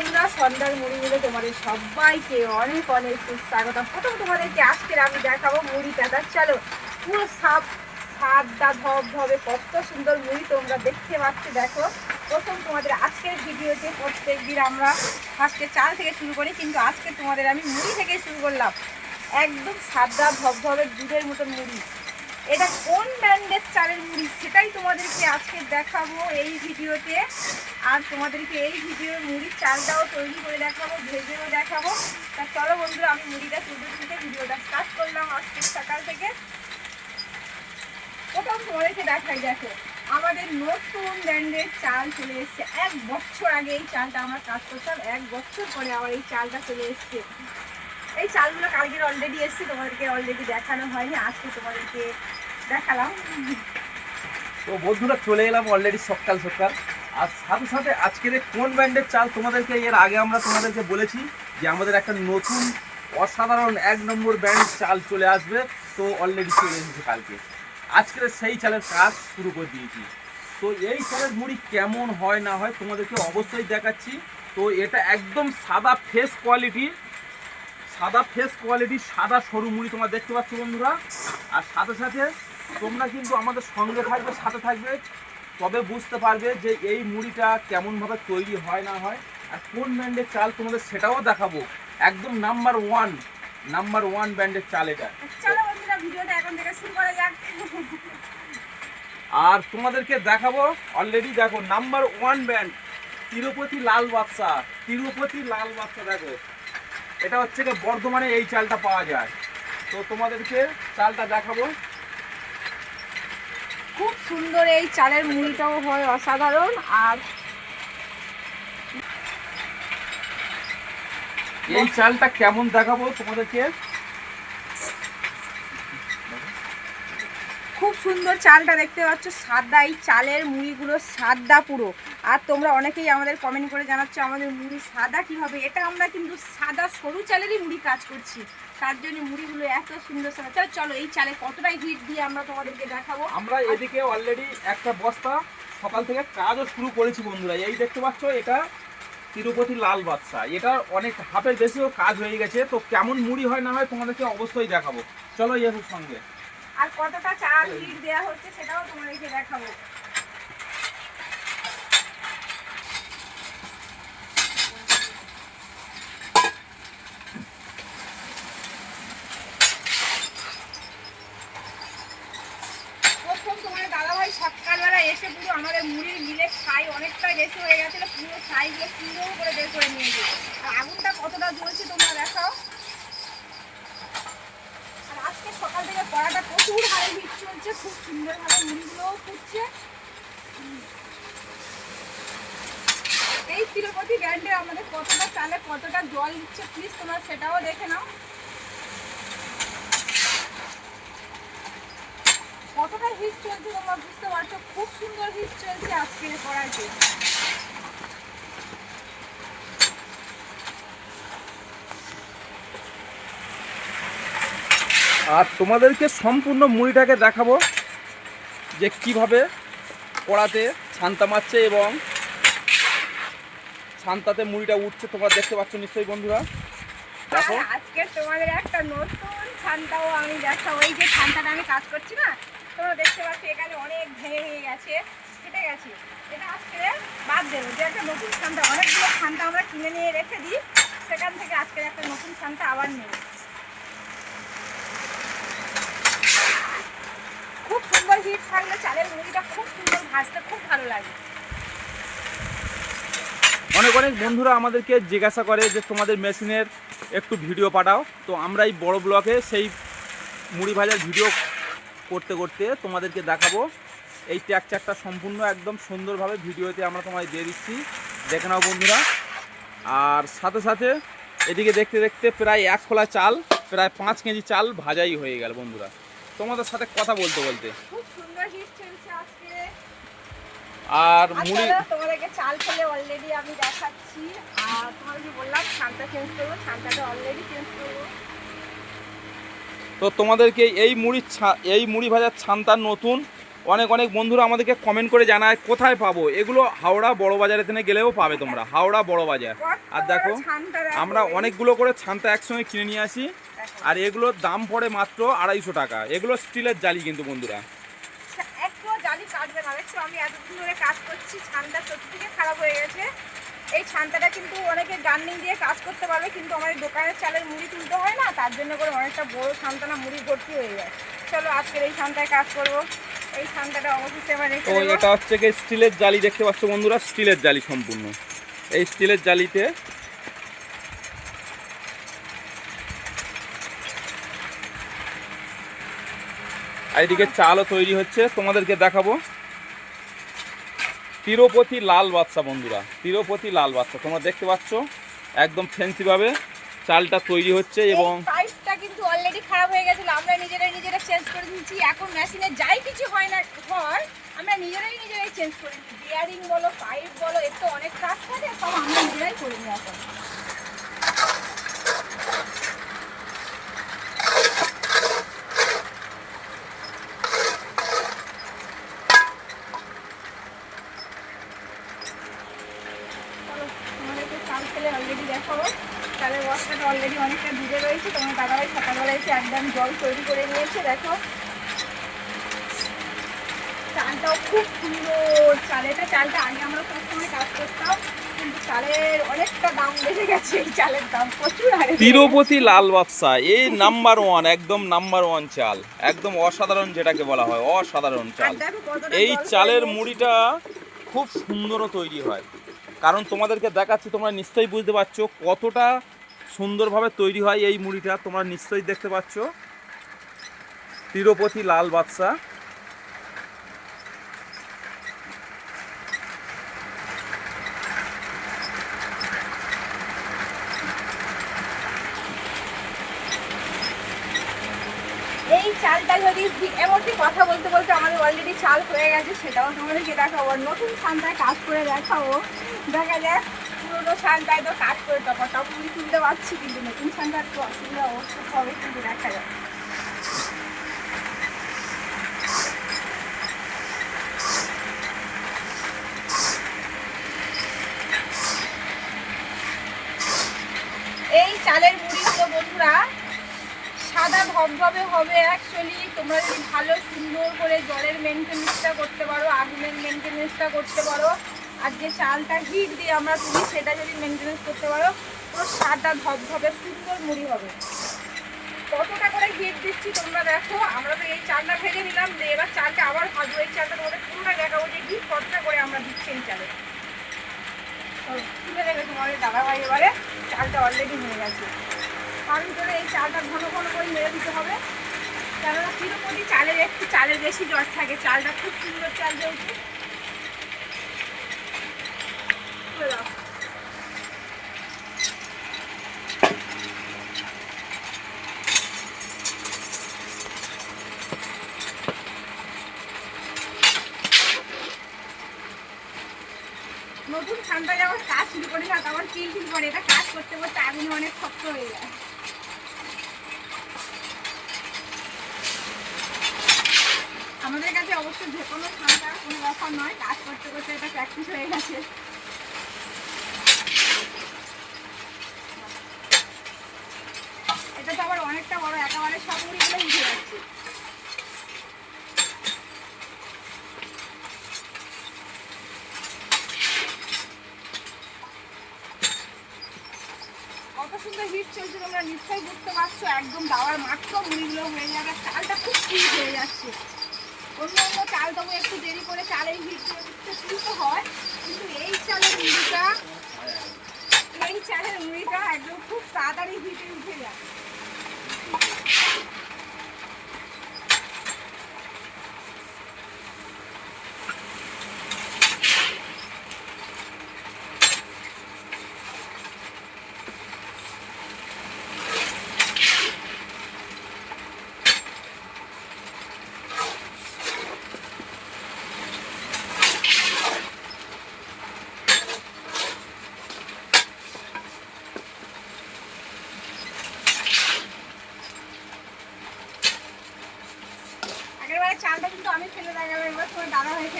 বন্ধুরা সন্ধ্যার মুড়ি মিলে তোমাদের সবাইকে অনেক অনেক সুস্বাগত। প্রথম তোমাদেরকে আজকের আমি দেখাবো মুড়ি কাটার চলো, পুরো সাপ সাদা ধব ধবে কত সুন্দর মুড়ি তোমরা দেখতে পাচ্ছ, দেখো। প্রথম তোমাদের আজকের ভিডিওতে প্রত্যেক দিন আমরা ফার্স্টে চাল থেকে শুরু করি, কিন্তু আজকে তোমাদের আমি মুড়ি থেকে শুরু করলাম। একদম সাদা ধবধবে দুধের মতন মুড়ি। এটা কোন ব্র্যান্ডের চালের মুড়ি সেটাই তোমাদেরকে আজকে দেখাবো এই ভিডিওতে। আর তোমাদেরকে এই ভিডিওর মুড়ির চালটাও তৈরি করে দেখাবো, ভেজেও দেখাবো। তা চলো বন্ধুরা, আমি মুড়িটা তুলতে তুলতে ভিডিওটা স্টার্ট করলাম আজকে সকাল থেকে। প্রথম তোমাদেরকে দেখাই, দেখো, আমাদের নতুন ব্র্যান্ডের চাল চলে এসছে। এক বছর আগে এই চালটা আমরা কাজ করতাম, এক বছর পরে আবার এই চালটা চলে এসছে। এই চালগুলো কালকে অলরেডি এসছে, তোমাদেরকে অলরেডি দেখানো হয়নি, আজকে তোমাদেরকে দেখালাম। তো বন্ধুরা, চলে এলাম অলরেডি সকাল সকাল। আর সাথে সাথে আজকের কোন ব্র্যান্ডের চাল তোমাদেরকে এর আগে আমরা তোমাদেরকে বলেছি যে আমাদের একটা নতুন অসাধারণ এক নম্বর ব্র্যান্ড চাল চলে আসবে, তো অলরেডি চলে এসেছে কালকে। আজকের সেই চালের কাজ শুরু করে দিয়েছি। তো এই চালের মুড়ি কেমন হয় না হয় তোমাদেরকে অবশ্যই দেখাচ্ছি। তো এটা একদম সাদা ফেস কোয়ালিটি সাদা ফেস কোয়ালিটি সাদা সরু মুড়ি তোমরা দেখতে পাচ্ছ বন্ধুরা। আর সাথে সাথে তোমরা কিন্তু আমাদের সঙ্গে থাকবে সাথে থাকবে। তবে বুঝতে পারবে যে এই মুড়িটা কেমনভাবে তৈরি হয় না হয় আর কোন ব্র্যান্ডের চাল তোমাদের সেটাও দেখাবো। একদম নাম্বার ওয়ান নাম্বার ওয়ান ব্র্যান্ডের চাল এটা। আর তোমাদেরকে দেখাবো অলরেডি দেখো number one brand Tirupati Lal Badshah. Tirupati Lal Badshah দেখো। এটা হচ্ছে বর্ধমানে এই চালটা পাওয়া যায়। তো তোমাদেরকে চালটা দেখাবো। খুব সুন্দর এই চালের মুড়িটাও হয় অসাধারণ আর এই চালটা কেমন দেখাবো তোমাদেরকে? খুব সুন্দর চালটা দেখতে পাচ্ছ সাদা এই চালের মুড়িগুলো সাদা পুরো। আর তোমরা অনেকেই আমাদের কমেন্ট করে জানাচ্ছ আমাদের মুড়ি সাদা কি হবে এটা আমরা কিন্তু সাদা সরু চালেরই মুড়ি কাজ করছি। তার জন্য মুড়িগুলো এত সুন্দর সাদা চলো চলো এই চালে কতটাই হিট দিয়ে আমরা তোমাদেরকে দেখাবো। আমরা এদিকে অলরেডি একটা বস্তা সকাল থেকে কাজও শুরু করেছি বন্ধুরা। এই দেখতে পাচ্ছ এটা তিরুপতি লাল বাদশা এটা অনেক হাফের বেশিও কাজ হয়ে গেছে তো কেমন মুড়ি হয় না হয় তোমাদেরকে অবশ্যই দেখাবো। চলো এসব সঙ্গে। আর কতটা চাল হিট দেওয়া হচ্ছে সেটাও তোমাদেরকে দেখাবো প্রথম তোমার দাদাভাই সকালবেলা এসে পুরো আমাদের মুড়ির মিলে ছাই অনেকটা বেশি হয়ে গেছিল পুরো সুন্দর করে বের করে নিয়েছে আর আগুনটা কতটা জ্বলছে তোমরা দেখাও। আর আজকে সকাল থেকে কড়াটা প্রচুর হারে হিট চলছে, খুব সুন্দরভাবে মুড়িগুলোও ফুটছে। এই তিরুপতি ব্র্যান্ডে আমাদের কতটা চালে কতটা জল দিচ্ছে প্লিজ তোমরা সেটাও দেখে নাও। কতটা হিট চলছে তোমরা বুঝতে পারছ? খুব সুন্দর হিট চলছে আজকের কড়াইতে। আর তোমাদেরকে সম্পূর্ণ মুড়িটাকে দেখাবো যে কীভাবে কড়াতে ছান্তা মারছে এবং ছান্তাতে মুড়িটা উঠছে। তোমরা দেখতে পাচ্ছ নিশ্চয়ই বন্ধুরা। দেখো। আজকে তোমাদের একটা নতুন ছানটাও আমি দেখাবো। এই যে ছানটাটা আমি কাজ করছি না, তোমরা দেখতে পাচ্ছ এখানে অনেক ভেঙে ভেঙে গেছে কেটে গেছে এটা আজকে বাদ দেবো। যে একটা নতুন ছানটা অনেকগুলো ছানটা আমরা কিনে নিয়ে রেখে দিই, সেখান থেকে আজকের একটা নতুন ছানটা আবার নেব খুব সুন্দর হিট থাকলে চালের মুড়িটা খুব সুন্দর ভাজতে খুব ভালো লাগে। অনেক অনেক বন্ধুরা আমাদেরকে জিজ্ঞাসা করে যে তোমাদের মেশিনের একটু ভিডিও পাঠাও। তো আমরা এই বড় ব্লকে সেই মুড়ি ভাজার ভিডিও করতে করতে তোমাদেরকে দেখাবো। এই ট্যাকচারটা সম্পূর্ণ একদম সুন্দরভাবে ভিডিওতে আমরা তোমায় দিয়ে দিচ্ছি। দেখে নাও বন্ধুরা। আর সাথে সাথে এদিকে দেখতে দেখতে প্রায় এক খোলা চাল, প্রায় পাঁচ কেজি চাল ভাজাই হয়ে গেল বন্ধুরা। তোমাদের সাথে কথা বলতে বলতে খুব সুন্দর হিট চলছে আজকে আর মুড়ি আচ্ছা তোমাদেরকে চাল ফেলে অলরেডি আমি দেখাচ্ছি। আর বললাম ছানটা চেঞ্জ করব ছানটাটা অলরেডি চেঞ্জ করব। তো তোমাদেরকে এই মুড়ি এই মুড়ি ভাজার ছান্তার নতুন। অনেক অনেক বন্ধুরা আমাদেরকে কমেন্ট করে জানায় কোথায় পাবো? এগুলো হাওড়া বড় বাজারে থেকে গেলেও পাবে তোমরা হাওড়া বড় বাজার। আর দেখো আমরা অনেকগুলো করে ছান্তা একসঙ্গে কিনে নিয়ে আসি। আর এগুলোর দাম পড়ে মাত্র আড়াইশো টাকা। এগুলো স্টিলের জালি কিন্তু বন্ধুরা। কাটবে না। একটু আমি এতদিন ধরে কাজ করছি ছানটা সত্যি থেকে খারাপ হয়ে গেছে। এই ছানটাটা কিন্তু অনেকে গার্নিং দিয়ে কাজ করতে পারবে কিন্তু আমার দোকানের চালের মুড়ি তুলতে হয় না তার জন্য করে অনেকটা বড় ছানটানা মুড়ি ভর্তি হয়ে যায়। চলো আজকের এই ছানটায় কাজ করব। এই ছানটাটা অবশ্যই আমার রেখে এটা হচ্ছে স্টিলের জালি দেখতে পাচ্ছ বন্ধুরা স্টিলের জালি সম্পূর্ণ। এই স্টিলের জালিতে আর এদিকে চালও তৈরি হচ্ছে। তোমাদেরকে দেখাবো। তিরুপতি লাল বাচ্চা বন্ধুরা তিরুপতি লাল বাচ্চা তোমরা দেখতে পাচ্ছ একদম ফ্যান্সিভাবে চালটা তৈরি হচ্ছে এবং পাইপটা কিন্তু অলরেডি খারাপ হয়ে গেছিল। আমরা নিজেরাই নিজেরা চেঞ্জ করে দিচ্ছি এখন মেশিনে যাই কিছু হয় না হয় আমরা নিজেরাই নিজেরাই চেঞ্জ করে দিচ্ছি বিয়ারিং বলো পাইপ বলো এর তো অনেক কাজ থাকে সব আমরা নিজেরাই করে নিই এখন চলো, তোমাদেরকে চাল ফেলে অলরেডি দেখাবো চালের বস্তাটা অলরেডি অনেকটা দূরে রয়েছে তোমার দাদাভাই সকালবেলা এসে একদম জল তৈরি করে নিয়েছে দেখো। চালটাও খুব সুন্দর। চালেটা চালটা আগে আমরা সবসময় কাজ করতাম কিন্তু চালের অনেকটা দাম বেড়ে গেছে এই চালের দাম প্রচুর হারে তিরুপতি লাল এই নাম্বার ওয়ান একদম নাম্বার ওয়ান চাল। একদম অসাধারণ যেটাকে বলা হয় অসাধারণ চাল। এই চালের মুড়িটা খুব সুন্দরও তৈরি হয়। কারণ তোমাদেরকে দেখাচ্ছি তোমরা নিশ্চয়ই বুঝতে পারছ কতটা সুন্দরভাবে তৈরি হয় এই মুড়িটা, তোমরা নিশ্চয়ই দেখতে পাচ্ছ। তিরুপতি লাল বাদশা। এই চালটা যদি কথা বলতে বলতে অলরেডি চাল হয়ে গেছে, সেটাও তোমাদেরকে দেখাবো। নতুন ছানটায় কাজ করে দেখাবো। দেখা যাক। তো করে মুড়ি তুলতে পারছি, কিন্তু নতুন তো অসুবিধা হবে, কিন্তু দেখা যাক। এই চালের মুড়িগুলো বন্ধুরা, সাদা ধবধবে হবে অ্যাকচুয়ালি তোমরা যদি ভালো সুন্দর করে জলের মেনটেনেন্সটা করতে পারো, আগুনের মেনটেনেন্সটা করতে পারো যে চালটা হিট দিয়ে আমরা তুমি সেটা যদি মেনটেনেন্স করতে পারো, পুরো সাদা ধবধবে, সুন্দর মুড়ি হবে। কতটা করে হিট দিচ্ছি তোমরা দেখো, আমরা তো এই চালটা ভেজে নিলাম যে এবার চালটা আবার ভাজবো। এই চালটা তোমাদের পুরোটা দেখাবো যে হিট কতটা করে আমরা দিচ্ছি এই চালে। তুলে দেবে তোমাদের দাদা ভাই এবারে, চালটা অলরেডি হয়ে গেছে। তার ভিতরে এই চালটা ঘন ঘন করে মেরে দিতে হবে। কেননা তিরুপতি চালের একটু চালের বেশি জ্বর থাকে, চালটা খুব সুন্দর চাল যেহেতু দাও। নতুন ঠান্ডা যখন কাজ শুরু করি না তখন চিল চিল করে এটা কাজ করতে করতে আগুনে অনেক শক্ত হয়ে যায় আমাদের কাছে অবশ্য যে কোনো ঠান্ডা কোনো ব্যাপার নয়, কাজ করতে করতে এটা প্র্যাকটিস হয়ে গেছে এটা তো আবার অনেকটা বড় একেবারে সব মুড়িগুলো উঠে যাচ্ছে কত সুন্দর হিট চলছে তোমরা নিশ্চয়ই বুঝতে পারছ একদম দাওয়ার মাত্র মুড়িগুলো হয়ে যাবে। চালটা খুব হিট হয়ে যাচ্ছে। অন্য অন্য চাল তবু একটু দেরি করে চালের উঠতে তুলতে হয়। কিন্তু এই চালের মুড়িটা, এই চালের মুড়িটা একদম খুব তাড়াতাড়ি হিটে উঠে যায়।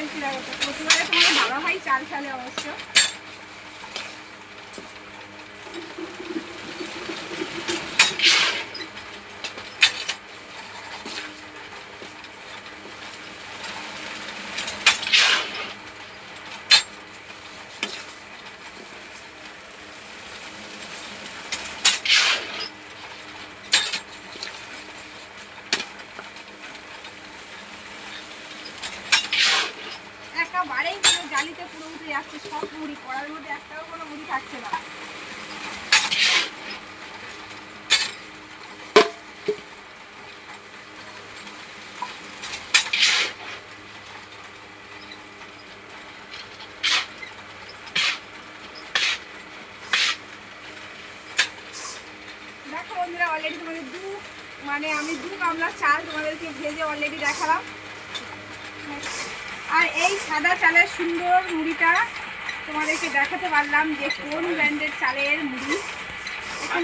দাদা ভাই খেলছি দেখো তো। প্রতিবারে তোমার দাদা ভাই চাল ফেলে অবশ্য একেবারেই মানে জালিতে পুরো উঠে যাচ্ছে সব মুড়ি, কড়ার মধ্যে একটাও কোনো মুড়ি থাকছে না। দেখো বন্ধুরা অলরেডি তোমাদের দু মানে আমি দু গামলা চাল তোমাদেরকে ভেজে অলরেডি দেখালাম। আর এই সাদা চালের সুন্দর মুড়িটা তোমাদেরকে দেখাতে পারলাম যে কোন ব্র্যান্ডের চালের মুড়ি। এখন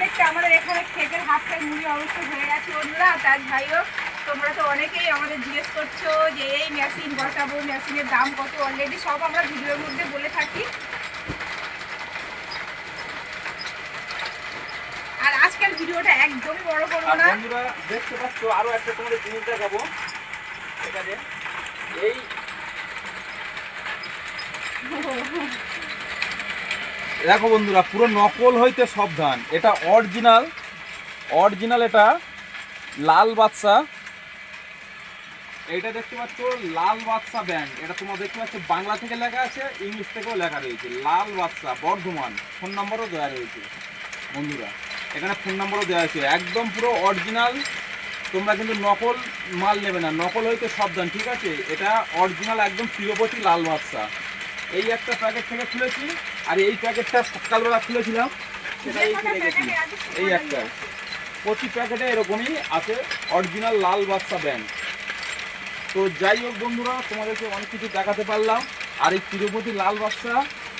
দেখতে আমাদের এখানে খেতের হাফের মুড়ি অবশ্যই হয়ে গেছে বন্ধুরা, তার যাই হোক, তোমরা তো অনেকেই আমাদের জিজ্ঞেস করছ যে এই মেশিন বসাবো, মেশিনের দাম কত? অলরেডি সব আমরা ভিডিওর মধ্যে বলে থাকি। আর ভিডিওটা একদমই বড় করব না। দেখতে পাচ্ছ আরও একটা তোমাদের জিনিস দেখাবো। এখানে এই। দেখো বন্ধুরা, পুরো নকল হইতে সাবধান। এটা অরিজিনাল অরিজিনাল এটা লাল বাদশা। এইটা দেখতে পাচ্ছ, লাল বাদশা ব্যাংক এটা তোমরা দেখতে পাচ্ছ, বাংলা থেকে লেখা আছে, ইংলিশ থেকেও লেখা রয়েছে। লাল বাদশা, বর্ধমান। ফোন নাম্বারও দেওয়া রয়েছে। বন্ধুরা, এখানে ফোন নাম্বারও দেওয়া আছে একদম পুরো অরিজিনাল তোমরা কিন্তু নকল মাল নেবে না। নকল হইতে সাবধান, ঠিক আছে? এটা অরিজিনাল একদম প্রিয়পতি লাল বাদশা। এই একটা প্যাকেট থেকে খুলেছি, আর এই প্যাকেটটা সকালবেলা খুলেছিলাম এই এই একটা। প্রতি প্যাকেটে এরকমই আছে অরিজিনাল লাল বাদশা ব্যান্ড তো যাই হোক বন্ধুরা, তোমাদেরকে অনেক কিছু দেখাতে পারলাম। আর এই তিরুপতি লাল বাদশা,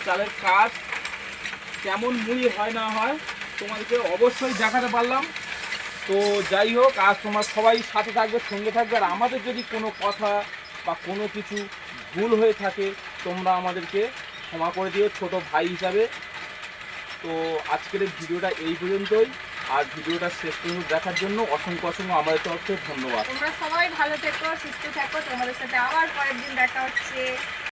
চালের কাজ কেমন মুড়ি হয় না হয় তোমাদেরকে অবশ্যই দেখাতে পারলাম। তো যাই হোক, আজ তোমার সবাই সাথে থাকবে, সঙ্গে থাকবে। আর আমাদের যদি কোনো কথা বা কোনো কিছু ভুল হয়ে থাকে, তোমরা আমাদেরকে ক্ষমা করে দিও ছোট ভাই হিসাবে। তো আজকের ভিডিওটা এই পর্যন্তই। আর ভিডিওটা শেষ পর্যন্ত দেখার জন্য অসংখ্য অসংখ্য আমাদের তরফ থেকে ধন্যবাদ। তোমরা সবাই ভালো থেকো, সুস্থ থেকো। তোমাদের সাথে আবার পরের দিন দেখা হচ্ছে।